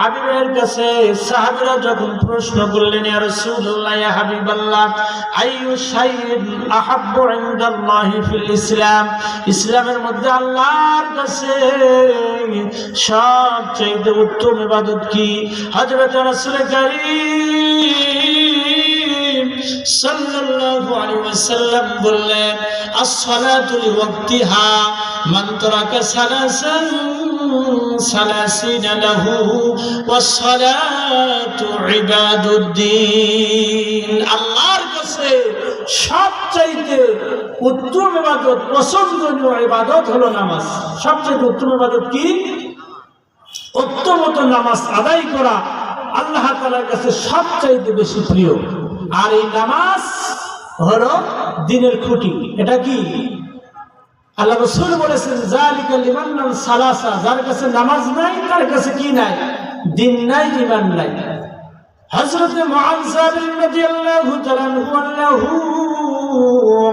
হাবিবের কাছে সাহাবীরা যখন প্রশ্ন করলেন আর রাসূলুল্লাহ, ইয়া হাবিবাল্লাহ, আইয়ু শাইইন আহাব্বু ইনদাল্লাহি ফিল ইসলাম? ইসলামের মধ্যে আল্লাহর কাছে সবচেয়ে উত্তম ইবাদত কি? হযরত রাসূল কারীম সাল্লাল্লাহু আলাইহি ওয়াসাল্লাম বললেন as-salatu taraka salasan সালাসিনা লাহু ইবাদুদ্দিন। আল্লাহর কাছে সবচাইতে উত্তম ইবাদত, পছন্দনীয় ইবাদত হলো নামাজ। সবচেয়ে উত্তম ইবাদত কি? উত্তমত নামাজ আদায় করা আল্লাহ তালার কাছে সবচাইতে বেশি প্রিয়। আর এই নামাজ হলো দিনের খুঁটি। এটা কি? আল্লাহ রসুল বলেছেন জালিকা লিমান্নান সালাসা যার কাছে নামাজ নাই, তার কাছে কি নাই? দিন নাই ইমান নাই। হজরত মহান সাহেব রাদিয়াল্লাহু তাআলা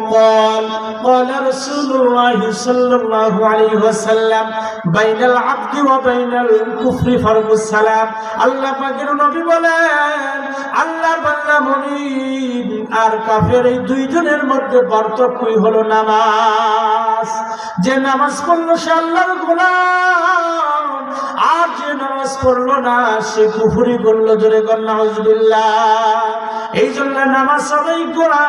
قال قال رسول الله صلى الله عليه وسلم بين العبد وبين الكفر فرق السلام আল্লাহ পাকের নবী বলেন আল্লাহর বান্দা মুমিন আর কাফের এই দুইজনের মধ্যে পার্থক্যই হলো নামাজ যে নামাজ পড়লো সে আল্লাহর গোলাম আর যে নামাজ পড়লো না সে কুফুরি করলো জোরে কন্যা এই জন্য নামাজ আদায় করা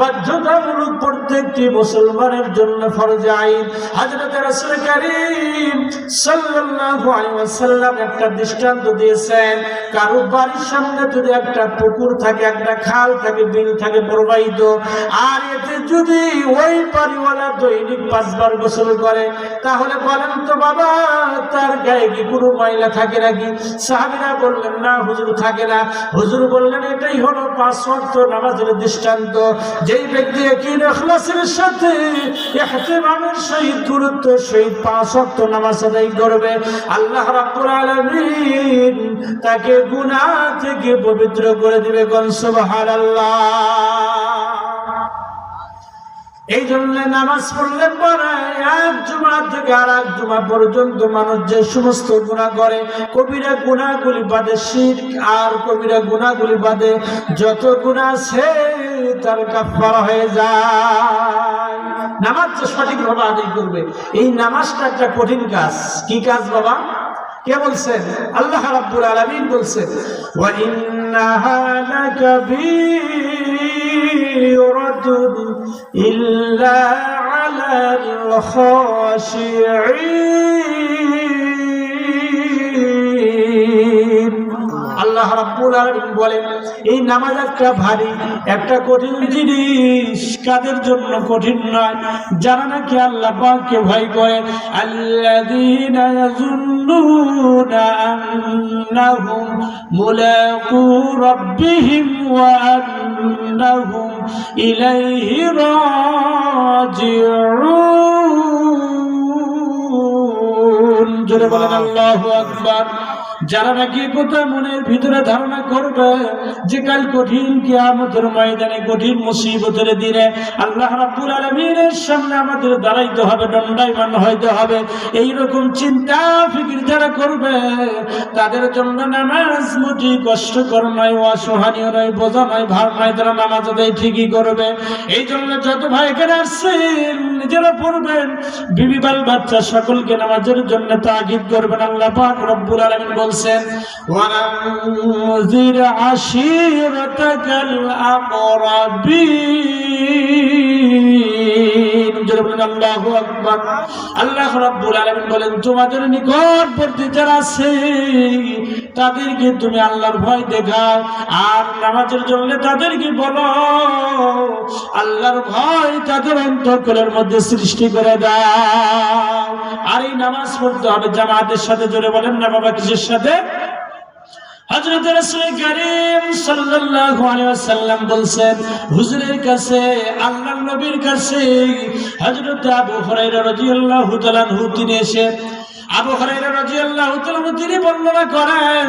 বাধ্যতামূলক প্রত্যেকটি মুসলমানের জন্য ফরজ আইন। হযরত রাসূল কারীম সাল্লাল্লাহু আলাইহি ওয়াসাল্লাম একটা দৃষ্টান্ত দিয়েছেন, কারও বাড়ির সামনে যদি একটা পুকুর থাকে, একটা খাল থাকে, বিল থাকে প্রবাহিত, আর এতে যদি ওই বাড়িওয়ালা দৈনিক পাঁচবার গোসল করে, তাহলে বলেন তো বাবা, তার গায়ে কি কোনো ময়লা থাকে নাকি? সাহাবিরা বললেন, না হুজুর থাকে না। হুজুর বললেন, এটাই হলো নামাজের দৃষ্টান্ত। যেই ব্যক্তি সাথে সহিত গুরুত্ব নামাজ করবে। আল্লাহ তাকে গুনা থেকে পবিত্র করে দিবে। কোন সুবহানাল্লাহ? এই জন্য নামাজ পড়লে পরে এক জুমা থেকে আর এক জুমা পর্যন্ত মানুষ যে সমস্ত গুণা করে, কবিরা গুণাগুলি বাদে শির আর কবিরা গুণাগুলি বাদে যত গুণা আছে তার কাফারা হয়ে যায়। নামাজ যে সঠিকভাবে আদায় করবে, এই নামাজটা একটা কঠিন কাজ। কি কাজ বাবা? কে বলছেন আল্লাহ রাব্বুল আলামিন বলছেন ওয়া ইন্নাহা লাকাবীরাতুন ইল্লা আলাল খাশিঈন আল্লাহ রাব্বুল আলামিন বলেন, এই নামাজ একটা ভারী, একটা কঠিন জিনিস কাদের জন্য কঠিন নয়। যারা নাকি আল্লাহ পাককে ভয় করে, আল্লাযীনা ইয়াযুন্নুনা আন্নাহুম মুলাকু রাব্বিহিম ওয়া ইলাইহি রাজিউন। জোরে বলেন আল্লাহু আকবার। যারা নাকি কথা মনের ভিতরে ধারণা করবে যে কাল কঠিন কিয়ামতের ময়দানে, কঠিন মুসিবতের দিনে আল্লাহ রাব্বুল আলামিনের সামনে আমাদের দাঁড়াইতে হবে, দণ্ডায়মান হইতে হবে। এই রকম চিন্তা, ফিকির যারা করবে, তাদের জন্য নামাজ মুটি কষ্টকর নয়, অসহনীয় নয়, বোঝা নয়, ভার নয়, তারা নামাজ ঠিকই করবে। এই জন্য যত ভাই এখানে আসছেন, নিজেরা পড়বেন, বিবি বাল বাচ্চা সকলকে নামাজের জন্য তাগিদ করবেন। আল্লাহ পাক রব্বুল আলামিন বলছেন ওয়ানজির আশিরাতাকাল আকরাবিন জোরে বলেন আল্লাহু রাব্বুল আলামিন বলেন, তোমাদের নিকটবর্তী যারা আছে, তাদেরকে তুমি আল্লাহর ভয় দেখাও আর নামাজের জন্য তাদেরকে বলো, আল্লাহর ভয় তাদের অন্তঃকলের মধ্যে সৃষ্টি করে দাও। আর এই নামাজ পড়তে হবে জামাতের সাথে, জোরে বলেন না বাবা, কিসের সাথে? হযরত রাসূল করিম সাল্লাল্লাহু আলাইহি ওয়াসাল্লাম বলছেন, হুজুরের কাছে, আল্লাহর নবীর কাছে হযরত আবু হুরায়রা রাদিয়াল্লাহু তাআলা আনহু তিনি এসে, আবু হুরায়রা রাদিয়াল্লাহু তাআলা তিনি বর্ণনা করেন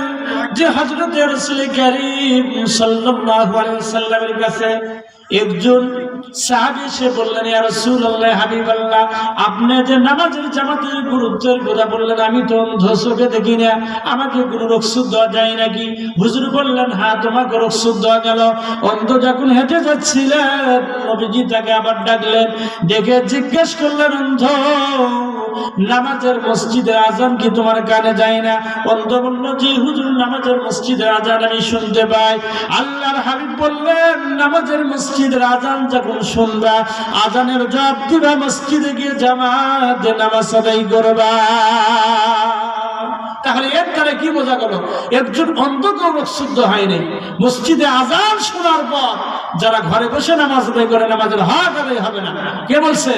যে হযরত রাসূল করিম সাল্লাল্লাহু আলাইহি ওয়াসাল্লামের কাছে একজন সাহাবি সে বললেন, ইয়া রাসূলুল্লাহ, হাবিবাল্লাহ, আপনি যে নামাজের জামাতের গুরুত্বের কথা বললেন, আমি তো অন্ধ চোখে দেখি না। আমাকে কোনো রকসুদ দেওয়া যায় নাকি? হুজুর বললেন হ্যাঁ তোমাকে রকসুদ দেওয়া গেল। অন্ধ যখন হেঁটে যাচ্ছিলেন, নবীজি তাকে আবার ডাকলেন, দেখে জিজ্ঞেস করলেন, অন্ধ নামাজের মসজিদে আজান কি তোমার কানে যায় না? অন্ধ বলল যে হুজুর, নামাজের মসজিদে আজান আমি শুনতে পাই। আল্লাহর হাবিব বললেন, নামাজের মসজিদের আজান যখন শুনবা, আজানের জবাব দিবা, মসজিদে গিয়ে জামাতে নামাজ আদায় করবা। তাহলে এর দ্বারা কি বোঝা গেল? একজন অন্ধকেও শুদ্ধ হয়নি। মসজিদে আজান শোনার পর যারা ঘরে বসে নামাজ আদায় করে, নামাজের হক আদায় হবে না। কে বলছে?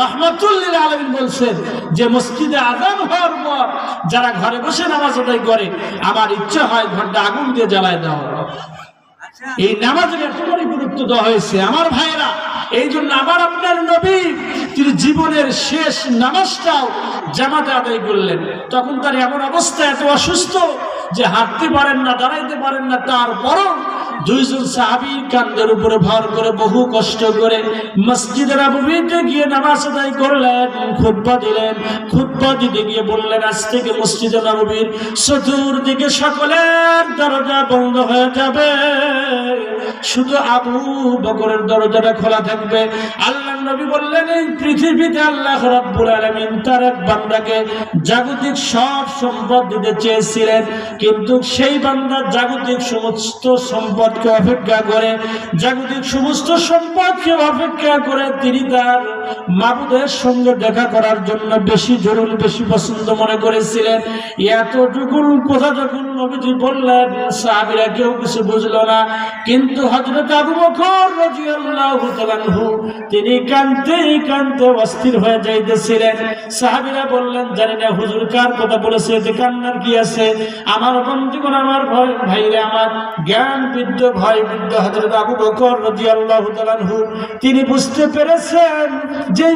রহমতুল্লিল আলমিন বলছেন যে, মসজিদে আজান হওয়ার পর যারা ঘরে বসে নামাজ আদায় করে, আমার ইচ্ছা হয় ঘরটা আগুন দিয়ে জ্বালায় দেওয়া। এই নামাজের এতটাই গুরুত্ব দেওয়া হয়েছে। আমার ভাইরা এই জন্য আবার আপনার নবী তিনি জীবনের শেষ নামাজটাও জামাতে আদায় করলেন, তখন তার এমন অবস্থা, এত অসুস্থ যে হাঁটতে পারেন না, দাঁড়াইতে পারেন না। তারপরও দুইজন সাহাবি কান্দের উপরে ভর করে বহু কষ্ট করে মসজিদের আবুবিতে গিয়ে নামাজ আদায় করলেন, খুতবা দিলেন। খুতবা দিতে গিয়ে বললেন, আজ থেকে মসজিদে নববীর চতুর্দিকে সকলের দরজা বন্ধ হয়ে যাবে। শুধু আবু বকরের দরজাটা খোলা থাকবে। আল্লাহ নবী বললেন, এই পৃথিবীতে আল্লাহ রাব্বুল আলামিন তার এক বান্দাকে জাগতিক সব সম্পদ দিতে চেয়েছিলেন। কিন্তু সেই বান্দা জাগতিক সমস্ত সম্পদকে অপেক্ষা করে, জাগতিক সমস্ত সম্পদকে অপেক্ষা করে তিনি তার মাবুদের সঙ্গে দেখা করার জন্য বেশি জরুরি, বেশি পছন্দ মনে করেছিলেন। এতটুকু কথা যখন নবীজি বললেন, সাহাবিরা কেউ কিছু বুঝলো না। কিন্তু হজরত আবু বকর রাদিয়াল্লাহু তিনি কানতে কানতে অস্থির হয়ে যাইতেছিলেন। সাহাবীরা বললেন, জানি না হুজুর, কার কথা বলেছে? কান্নার কি আছে? আমার বন্ধুগণ, আমার ভয় ভাইরে, আমার জ্ঞান বৃদ্ধ ভয় বৃদ্ধ হজরত আবু বকর রাদিয়াল্লাহু তিনি বুঝতে পেরেছেন যে